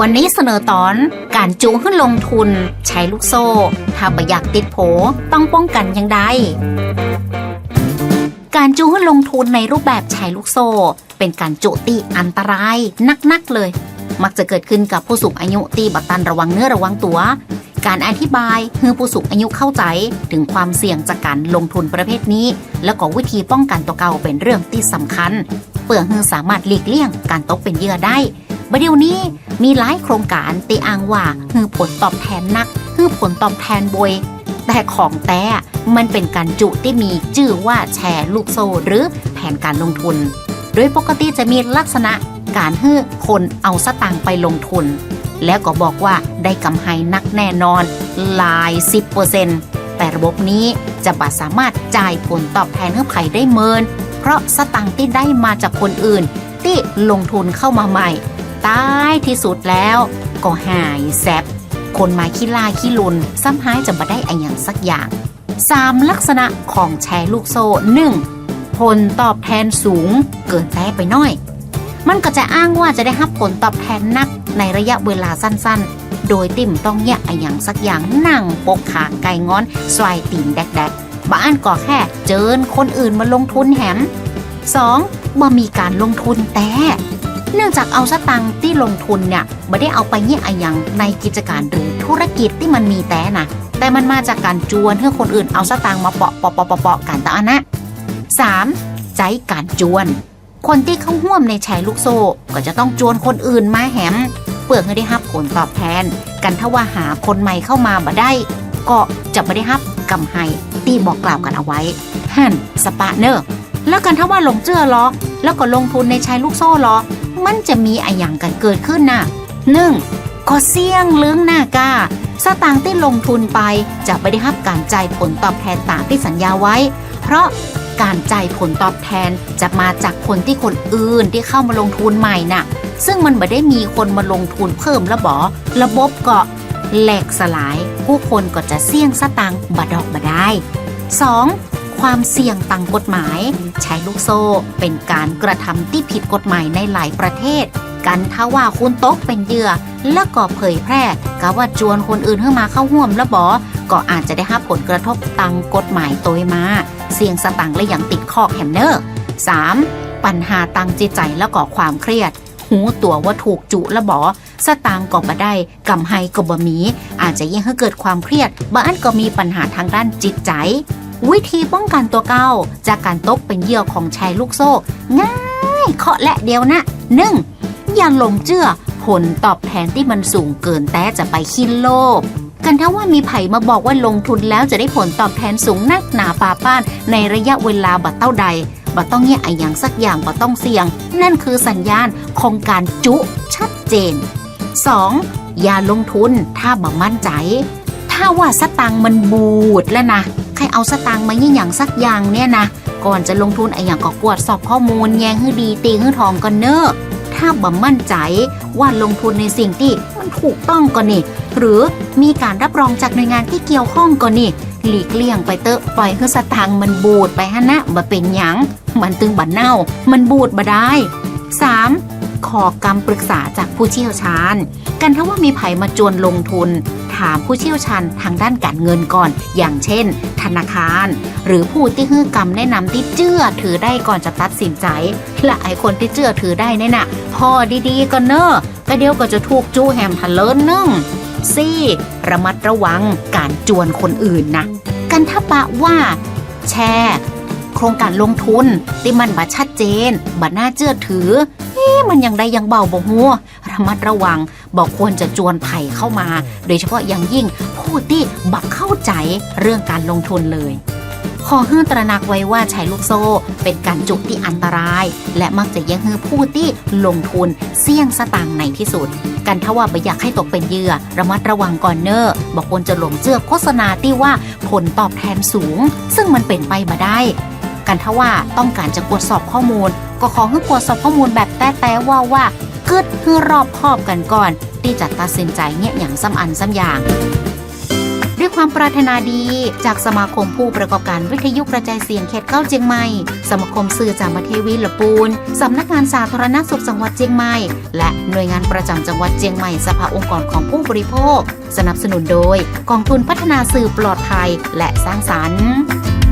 วันนี้เสนอตอนการจูงขึ้นลงทุน ใช้ลูกโซ่ ถ้าประอยากติดโผต้องป้องกันยังไงการจูงขึ้นลงทุนในรูปแบบใช้ลูกโซ่ เป็นการจุตีอันตรายนักๆเลย มักจะเกิดขึ้นกับผู้สูงอายุตีบักตันระวังเนื้อระวังตัว การอธิบายให้ผู้สูงอายุเข้าใจถึงความเสี่ยงจากการลงทุนประเภทนี้ แล้วก็วิธีป้องกันตัวเก่าเป็นเรื่องที่สำคัญ เพื่อให้สามารถหลีกเลี่ยงการตกเป็นเหยื่อได้ ประเดี๋ยวนี้มีหลายโครงการตีอ้างว่าฮือผลตอบแทนนักฮือผลตอบแทนบวยแต่ของแต่มันเป็นการจุที่มีชื่อว่าแชร์ลูกโซ่หรือแผนการลงทุน โดยปกติจะมีลักษณะการให้คนเอาสตางค์ไปลงทุน แล้วก็บอกว่าได้กำไรนักแน่นอนหลาย 10%แต่ระบบนี้จะบ่สามารถจ่ายผลตอบแทนให้ใครได้เมิน เพราะสตังค์ที่ได้มาจากคนอื่น ที่ลงทุนเข้ามาใหม่ ตายที่สุดแล้ว ก็หายแซบคนมาขี้ลาขี้ลุน ซ้ำหายจะมาได้อะอย่างสักอย่าง 3. ลักษณะของแชร์ลูกโซ่ 1. ผลตอบแทนสูง เกินแต่ไปน่อย มันก็จะอ้างว่าจะได้รับผลตอบแทนนักในระยะเวลาสั้นๆ โดยติ่มต้องแยกอะอย่างสักอย่างนั่งปกขาไก่งอนสวายตีนแดกๆบ้านก็แค่เจิญคนอื่นมาลงทุนแหม 2. บ่มีการลงทุนแต่ เนื่องจากเอาสตังค์ที่ลงทุนเนี่ยไม่ได้เอาไปเนี่ยอะย่างในกิจการหรือธุรกิจที่มันมีแต่นะแต่มันมาจากการจวนให้คนอื่นเอาสตางค์มาเปาะเปาะเปาะเปาะกันตะอันะ 3. ใจการจวน คนที่เข้าห่วมในแชร์ลูกโซ่ ก็จะต้องจวนคนอื่นมาแหมเพื่อให้ได้รับผลตอบแทน กันถ้าว่าหาคนใหม่เข้ามาบ่ได้ ก็จะไม่ได้รับกำไรตีบอกกล่าวกันเอาไว้ฮั่นสปาเนอร์แล้วกันถ้าว่าลงเจือล้อแล้วก็ลงทุนในชร์ลูกโซ่ล้อ มันจะมีอะอย่างกันเกิดขึ้นน่ะหนึ่งก็เสี่ยงเลื้งหน้ากาสตางค์ที่ลงทุนไปจะไม่ได้รับการจ่ายผลตอบแทนตามที่สัญญาไว้ เพราะการจ่ายผลตอบแทนจะมาจากคนที่คนอื่นที่เข้ามาลงทุนใหม่น่ะ ซึ่งมันไม่ได้มีคนมาลงทุนเพิ่มแล้วบอระบบก็แหลกสลาย ผู้คนก็จะเสี่ยงสตางค์บดอกบได้ 2. ความเสี่ยงต่างกฎหมาย ใช้ลูกโซ่เป็นการกระทำที่ผิดกฎหมายในหลายประเทศ กันถ้าว่าคุณตกเป็นเหยื่อ แล้วก็เผยแพร่กะว่าจวนคนอื่นเข้ามาเข้าห่วมแล้วบอก็อาจจะได้รับผลกระทบตังกฎหมายตัวมา เสี่ยงสตังค์และอย่างติดข้อแฮมเนอร์ 3. ปัญหาตังจิตใจแล้วก็ความเครียดหูตัวว่าถูกจุและบอสตางค์ก็บ่ได้กำไฮก็บ่มี อาจจะยิ่งให้เกิดความเครียดบ้านก็มีปัญหาทางด้านจิตใจ วิธีป้องกันตัวเก้าจากการตกเป็นเหยื่อของชายลูกโซ่ ง่ายเคาะและเดียวนะหนึ่งอย่าหลงเชื่อผลตอบแทนที่มันสูงเกินแต่จะไปคิดโลภกันถ้าว่ามีไผ่มาบอกว่าลงทุนแล้วจะได้ผลตอบแทนสูงนักหนาป่าป้าน ในระยะเวลาบัดเต้าใดบัดต้องเงี้ยไออย่างสักอย่างบัดต้องเสี่ยง นั่นคือสัญญาณของการจุชัดเจน 2. อย่าลงทุนถ้าบ่มั่นใจ ถ้าว่าสตังมันบูดแล้วนะ ใครเอาสตังค์มายี่อย่างสักอย่างเนี่ยนะ ก่อนจะลงทุนไอ้อย่างก็กวดสอบข้อมูลแยงให้ดีตีให้ทองกันเนอะถ้าบ่มั่นใจว่าลงทุนในสิ่งที่มันถูกต้องก็นี่ หรือมีการรับรองจากหน่วยงานที่เกี่ยวข้องก็นี่ หลีกเลี่ยงไปเตอะปล่อยให้สตังค์มันบูดไปฮะนะบ่เป็นหยัง มันตึงบัดเน่า มันบูดบ่ได้ 3. ขอกำปรึกษาจากผู้เชี่ยวชาญ กันถ้าว่ามีไผมาจวนลงทุน ถามผู้เชี่ยวชาญทางด้านการเงินก่อน อย่างเช่น ธนาคาร หรือผู้ที่ฮื้อกำแนะนำที่เจื้อถือได้ก่อนจะตัดสินใจและไอคนที่เจื้อถือได้เนี่ยนะพอดีๆก็เนอะก็เดียวก็จะถูกจู้แฮมทะเลินนึ่งซี่ระมัดระวังการจวนคนอื่นนะกันถ้าปะว่า แชร์ โครงการลงทุนที่มันบัชัด เจนบัน่าเชื่อถือเอ๊มันยังได้ยังเบาบ่หัวระมัดระวังบอกควรจะจวนไผ่เข้ามา โดยเฉพาะอย่างยิ่งผู้ที่บักเข้าใจเรื่องการลงทุนเลยขอให้ตระหนักไว้ว่าใช้ลูกโซ่ เป็นการจุกที่อันตราย และมักจะยังให้ผู้ที่ลงทุนเสี่ยงสตางค์ในที่สุด กันถ้าว่าไม่อยากให้ตกเป็นเหยื่อ ระมัดระวังก่อนเนอร์บอกควรจะหลงเชื่อโฆษณาที่ว่าผลตอบแทนสูง ซึ่งมันเป็นไปมาได้ กันถ้าว่าต้องการจะตรวจสอบข้อมูล ก็ขอให้ตรวจสอบข้อมูลแบบแต้ๆว่าว่ากึดให้รอบคอบกันก่อน ที่จะตัดสินใจเนี่ยอย่างซ้ำอันซ้ำอย่างด้วยด้วยความปรารถนาดีจากสมาคมผู้ประกอบการวิทยุกระจายเสียงเขตเก้าเจียงใหม่ สมาคมสื่อจามเทวีละปูน สำนักงานสาธารณสุขจังหวัดเจียงใหม่ และหน่วยงานประจำจังหวัดเจียงใหม่สภาองค์กรของผู้บริโภค สนับสนุนโดย กองทุนพัฒนาสื่อปลอดภัยและสร้างสรรค์